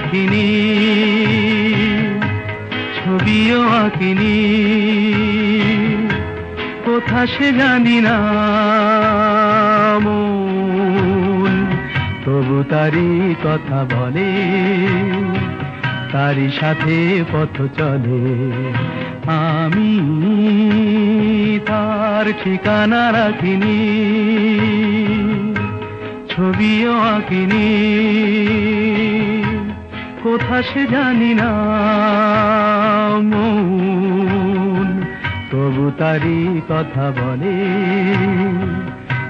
রাখিনি ছবিও আঁকিনি। কোথা সে জানি না তবু তারি কথা বলে তারি সাথে পথ চলে। আমি তার ঠিকানা রাখিনি, ছবিও আঁকিনি। কোথা সে জানি না, মন। তবু তারি কথা বলে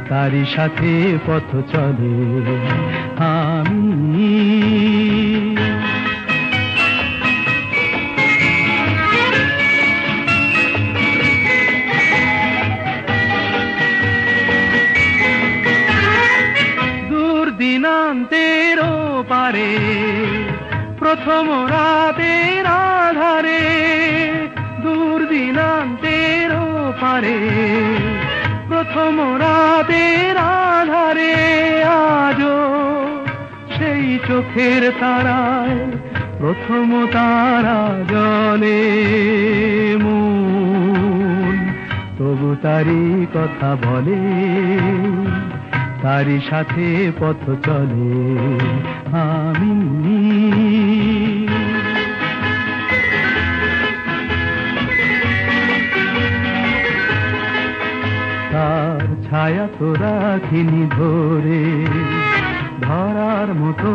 তারি সাথে পথ চলে আমি। দূর দিনান্তের পারে প্রথম রাতের আধারে দূর দিনান্তের পারে প্রথম রাতের আধারে আজও সেই চোখের তারায় প্রথম তারা জলে মন। তবু তারি কথা বলে তারি সাথে পথ চলে। আমি ছায়া তো রাখিনি ধরে। ধরার মতো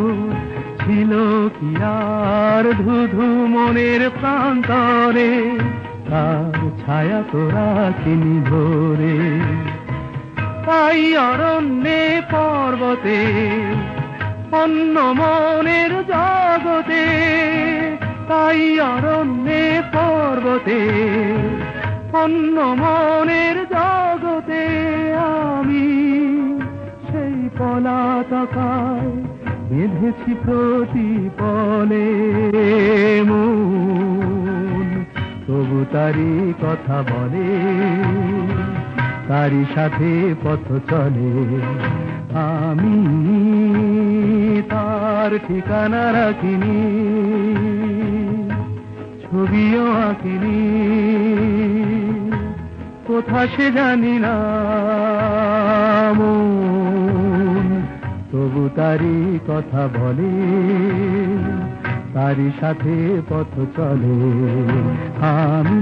ছিল কি আর ধুধু মনের প্রান্তরে? তার ছায়া তো রাখিনি ধরে। তাই অরণ্যে, পর্বতে, অন্য মনের জগতে, তাই অরণ্যে, পর্বতে অন্য মনের জগতে আমি সেই পলাতকায় বেঁধেছি প্রতিপলে মন। তবু তারি কথা বলে তারি সাথে পথ চলে। আমি তার ঠিকানা রাখিনি, ছবিও আঁকিনি। কোথা সে জানি না তবু তারি কথা বলে তারি সাথে পথ চলে। আমি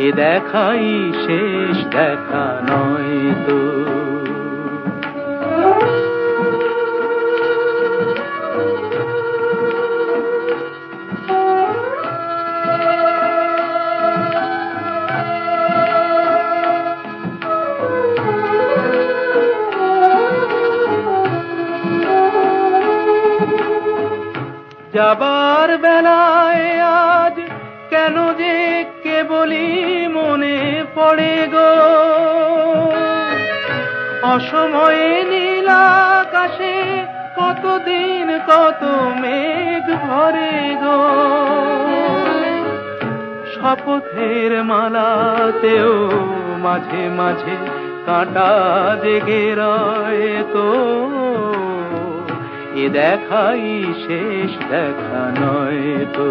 এ দেখাই শেষ দেখা নয় তো। যাবার বেলায় পড়ে গো। অসময়ে নীল আকাশে কতদিন কত মেঘ ভরে গো। শপথের মালাতেও মাঝে মাঝে কাঁটা জেগে রয় তো। এ দেখাই শেষ দেখা নয় তো।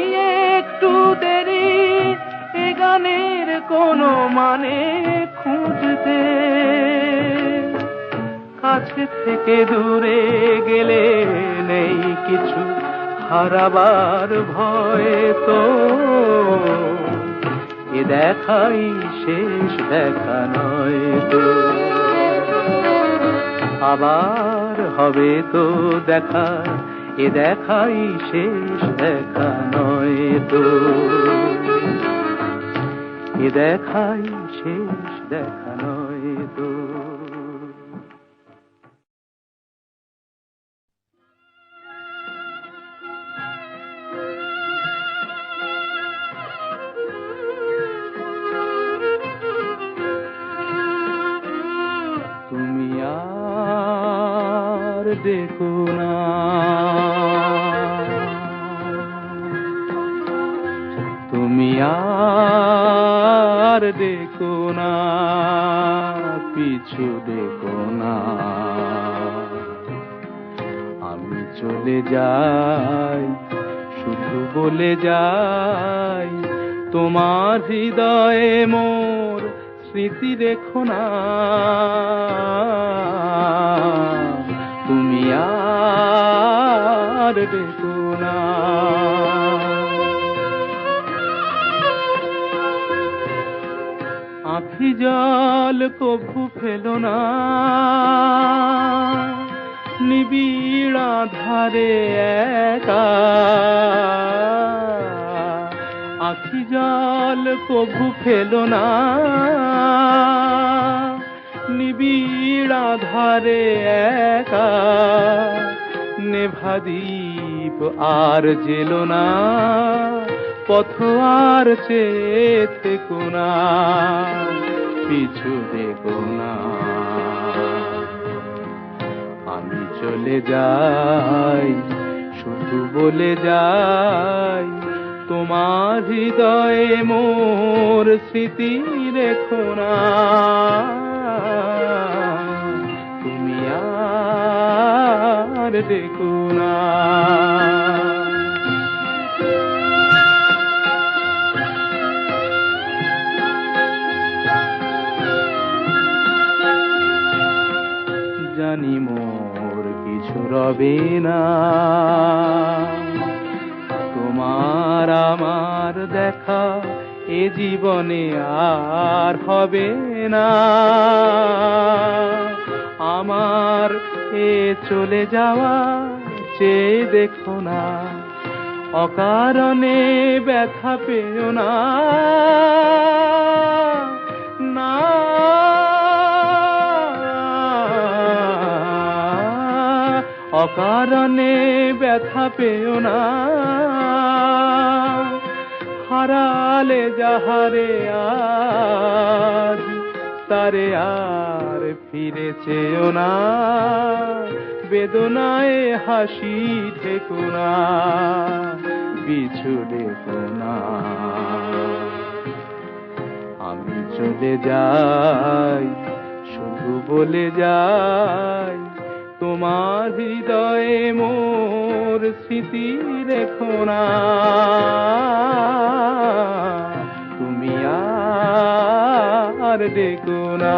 গানের কোনো মানে খুঁজতে। কাছে থেকে দূরে গেলে নেই কিছু, হারাবার ভয় তো। এ দেখাই শেষ দেখা নয় তো। আবার হবে তো দেখা, এ দেখাই শেষ দেখা নয় তো। এ দেখাই শেষ দেখা নয় তো। দেখো না। তুমি আর দেখো না পিছু দেখো না। আমি চলে যাই, শুধু বলে যাই, তোমার হৃদয়ে মোর স্মৃতি দেখো না। তুমি আর দেখো না। আখি জল কভু ফেলো না। নিবিড় ধারে একা। আখি জল কভু ফেলো না। নিবিড় ধারে একা। নেভাদীপ আর জেলো না। পথ আর চেয়ে থেকো না পিছু দেখো না। আমি চলে যাই, শুধু বলে যাই, তোমার হৃদয়ে মোর স্মৃতি রেখো না। তুমি আর দেখো না। রবে না। তোমার আমার দেখা এ জীবনে আর হবে না। আমার এ চলে যাওয়া চেয়ে দেখো না। অকারণে ব্যথা পেও না। না। অকারণে ব্যথা পেও না। হারালে যাহারে আজ, তারে আর ফিরে চেও না। বেদনায় হাসি ঢেকো না, পিছু ডেকো না। আমি চলে যাই, শুধু বলে যাই তোমার হৃদয়ে মোর স্মৃতি রেখো না। তুমি আর ডেকো না।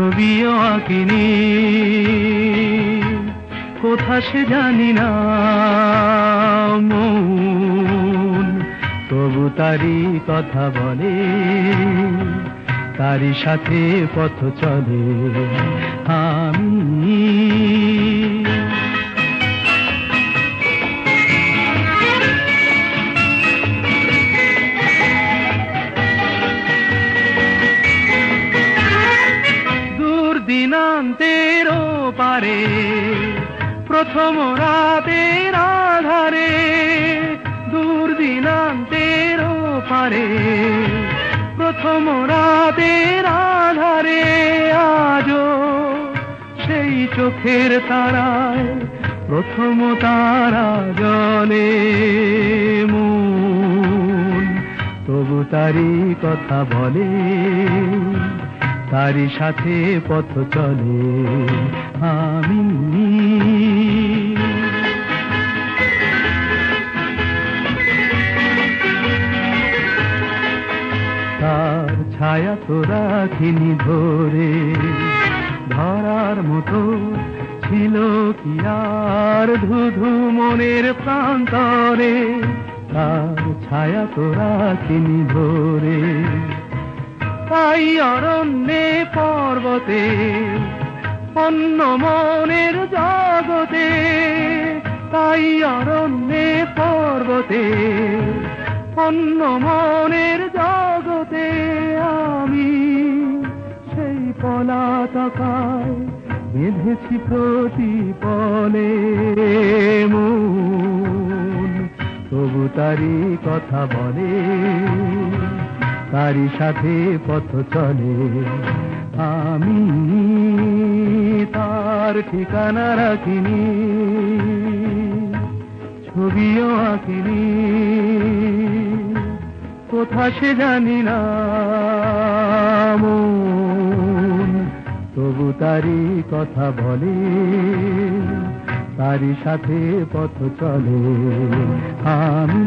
ছবিও আঁকিনি। কোথা সে জানি না মন। তবু তারি কথা বলে তারি সাথে পথ চলে। আমি প্রথম রাতের আধারে দূর দিনান্তের পারে প্রথম রাতের আধারে আজও সেই চোখের তারায় প্রথম তারা জলে মন। তবু তারি কথা বলে তারি সাথে পথ চলে। আমি ছায়া তো রাখিনি ধরে। ধরার মতো ছিল কি আর ধুধু মনের প্রান্তরে? তার ছায়া তো রাখিনি ধরে। তাই অরণ্যে, পর্বতে, অন্য মনের জগতে, তাই অরণ্যে, পর্বতে, অন্য মনের পলাতকায় বেঁধেছি প্রতিপলে মন। তবু তারি কথা বলে তারি সাথে পথ চলে। আমি তার ঠিকানা রাখিনি, ছবিও আঁকিনি। কোথা সে জানি না তবু তারি কথা বলে তারি সাথে পথ চলে। আমি